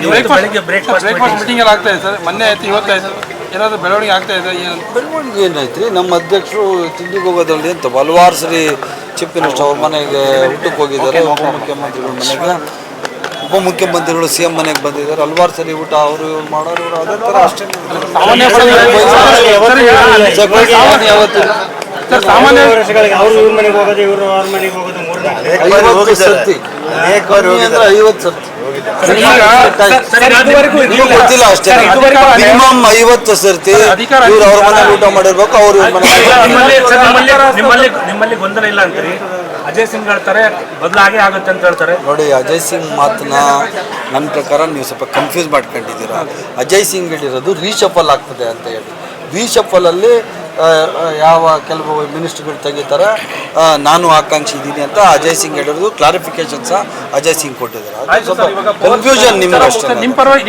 ಬೆಳಿಗ್ಗೆ breakfast breakfast meeting ಎಲ್ಲ ಆಗ್ತಾ ಇದೆ ಸರ್ ಮೊನ್ನೆ ಆಯ್ತು ಇವತ್ತು ಆಯ್ತು ಏನಾದರೂ ಬೆಳವಣಿಗೆ ಆಗ್ತಾ ಇದೆ ಏನು ಬೆಳವಣಿಗೆ ನಮ್ಮ ಅಧ್ಯಕ್ಷರು ತಿಂಡಿಗೆ ಹೋಗೋದ್ರಲ್ಲಿ ಅಂತ ಹಲವಾರು ಸರಿ ಚೀಫ್ ಮಿನಿಸ್ಟರ್ ಅವ್ರ ಮನೆಗೆ ಊಟಕ್ಕೆ ಹೋಗಿದ್ದಾರೆ ಉಪಮುಖ್ಯಮಂತ್ರಿಗಳ ಮನೆಗೆ ಉಪಮುಖ್ಯಮಂತ್ರಿಗಳು ಸಿ ಎಂ ಮನೆಗೆ ಬಂದಿದ್ದಾರೆ ಹಲವಾರು ಸರಿ ಊಟ ಅವರು ಇವ್ರು ಮಾಡೋರು ಇವ್ರು ಅದೇ ಥರ ಅಷ್ಟೇ ಯಾವತ್ತಿಲ್ಲ ಸರ್ ಸಾಮಾನ್ಯ ಅವ್ರು ಇವ್ರ ಮನೆಗೆ ಹೋಗೋದು ಇವ್ರು ಅವ್ರ ಮನೆಗೆ ಹೋಗೋದು ಮೂರನೇ ಐವತ್ತು ಸರ್ತಿ. ಕಮ್ಮಿ ಅಂದ್ರೆ ಐವತ್ತು ಸರ್ತಿ. ನೀವು ಗೊತ್ತಿಲ್ಲ ಅಷ್ಟೇ. ಮಿನಿಮಮ್ ಐವತ್ತು ಸರ್ತಿ ಇವ್ರು ಅವ್ರ ಮನೆ ಊಟ ಮಾಡಿರ್ಬೇಕು ಅವ್ರು ಇವ್ರ ಮನೇಲಿ ನಿಮ್ಮಲ್ಲಿ ನಿಮ್ಮಲ್ಲಿ ನಿಮ್ಮಲ್ಲಿ ನಿಮ್ಮಲ್ಲಿ ಗೊಂದಲ ಇಲ್ಲ ಅಂತೀರಿ? ಅಜಯ್ ಸಿಂಗ್ ಹೇಳ್ತಾರೆ ಬದಲಾಗೇ ಆಗುತ್ತೆ ಅಂತ ಹೇಳ್ತಾರೆ. ನೋಡಿ ಅಜಯ್ ಸಿಂಗ್ ಮಾತನ್ನ ನನ್ನ ಪ್ರಕಾರ ನೀವು ಸ್ವಲ್ಪ ಕನ್ಫ್ಯೂಸ್ ಮಾಡ್ಕೊಂಡಿದ್ದೀರಾ. ಅಜಯ್ ಸಿಂಗ್ ಹೇಳಿರೋದು ರೀಶಫಲ್ ಆಗ್ತದೆ ಅಂತ ಹೇಳಿ. ರೀಶಫಲಲ್ಲಿ ಯಾವ ಕೆಲವು ಮಿನಿಸ್ಟ್ರುಗಳು ತೆಗಿತಾರೆ ನಾನು ಆಕಾಂಕ್ಷಿ ಇದ್ದೀನಿ ಅಂತ ಅಜಯ್ ಸಿಂಗ್ ಹೇಳಿರೋದು ಕ್ಲಾರಿಫಿಕೇಶನ್ ಸಹ ಅಜಯ್ ಸಿಂಗ್ ಕೊಟ್ಟಿದ್ದಾರೆ. ಅದು ಸ್ವಲ್ಪ ಕನ್ಫ್ಯೂಷನ್ ನಿಮ್ಗೆ ಅಷ್ಟೇ ನಿಮ್ಮ ಪರವಾಗಿ